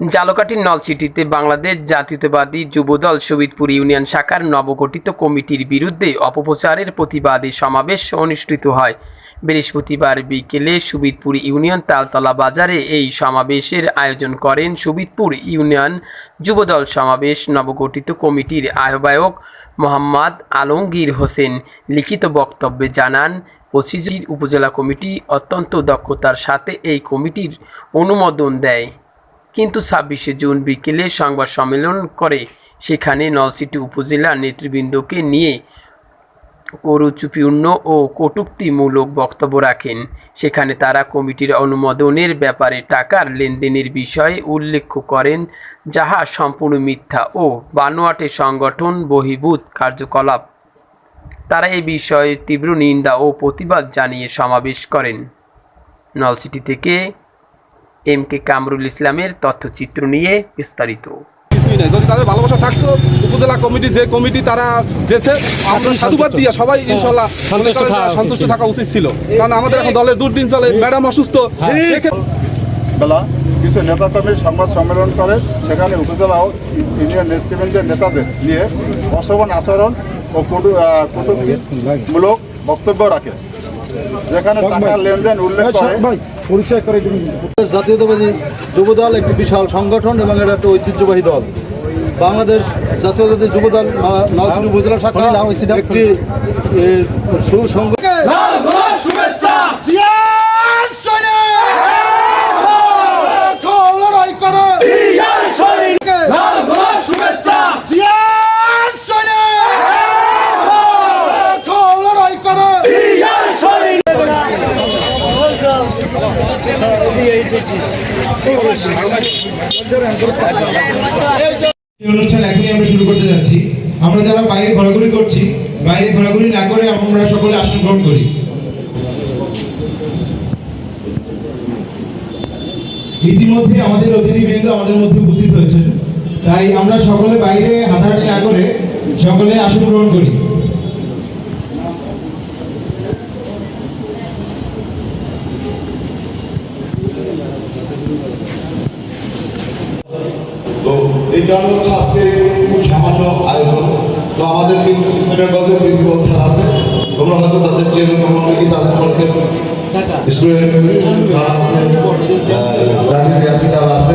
জালকাঠির নলছিটিতে বাংলাদেশ জাতীয়তাবাদী যুবদল শহীদপুর ইউনিয়ন শাখার নবগঠিত কমিটির বিরুদ্ধে অপপ্রচারের প্রতিবাদী সমাবেশ অনুষ্ঠিত হয়। বৃহস্পতিবার বিকেলে সুবিদপুর ইউনিয়ন তালতলা বাজারে এই সমাবেশের আয়োজন করেন সুবিদপুর ইউনিয়ন যুবদল সমাবেশ নবগঠিত কমিটির আহ্বায়ক মোহাম্মদ আলমগীর হোসেন। লিখিত বক্তব্যে জানান পঁচিশটির উপজেলা কমিটি অত্যন্ত দক্ষতার সাথে এই কমিটির অনুমোদন দেয়। কিন্তু ছাব্বিশে জুন বিকেলে সংবাদ সম্মেলন করে। সেখানে নলসিটি উপজেলা নেতৃবৃন্দকে নিয়ে করুচুপিপূর্ণ ও কটূক্তিমূলক বক্তব্য রাখেন। সেখানে তারা কমিটির অনুমোদনের ব্যাপারে টাকার লেনদেনের বিষয়ে উল্লেখ করেন, যাহা সম্পূর্ণ মিথ্যা ও বানোয়াটে সংগঠন বহির্ভূত কার্যকলাপ। তারা এই বিষয়ে তীব্র নিন্দা ও প্রতিবাদ জানিয়ে সমাবেশ করেন। নলসিটি থেকে এম কে কামরুল ইসলামের তথ্যচিত্র নিয়ে বিস্তারিত। কিছুই নাই। যদি তাদের ভালোবাসা থাকতো উপজেলা কমিটি যে কমিটি তারা দেশে আমরা সাধুবাদ দিয়ে সবাই ইনশাল্লাহ সন্তুষ্ট থাকা উচিত ছিল। কারণ আমাদের এখন দলের দুর্দিন চলে ম্যাডাম অসুস্থ। সেক্ষেত্রে বেলা কিছু নেতা কর্মীর সংবাদ সম্মেলন করে সেখানে উপজেলা ও ইউনিয়ন নেতৃবৃন্দের নেতাদের নিয়ে অশোভন আচরণ ও কটু- আহ, বক্তব্য রাখে। যেখানে টাকার লেনদেন উল্লেখ করে। পরিচয় করে দিন জাতীয়তাবাদী যুবদল একটি বিশাল সংগঠন এবং এটা একটা ঐতিহ্যবাহী দল। বাংলাদেশ জাতীয়তাবাদী যুব দল উপজেলা শাখা একটি এ, সুসংগ এই অনুষ্ঠান এখনই আমরা শুরু করতে যাচ্ছি। আমরা যারা বাইরে ঘোরাঘুরি করছি, বাইরে ঘোরাঘুরি না করে আমরা সকলে আসন গ্রহণ করি। ইতিমধ্যে আমাদের অতিথিবৃন্দ আমাদের মধ্যে উপস্থিত হয়েছে তাই আমরা সকলে বাইরে হাঁটাহাঁটি না করে সকলে আসন গ্রহণ করি। তো এই কারণে হচ্ছে আজকে খুব সামান্য আয়োজন। তো আমাদের কিন্তু গজের প্রিন্সিপাল স্যার আছে। তোমরা হয়তো তাদের চেনো তোমরা কি তাদের মধ্যে স্টুডেন্ট আছে আছে তারা আছে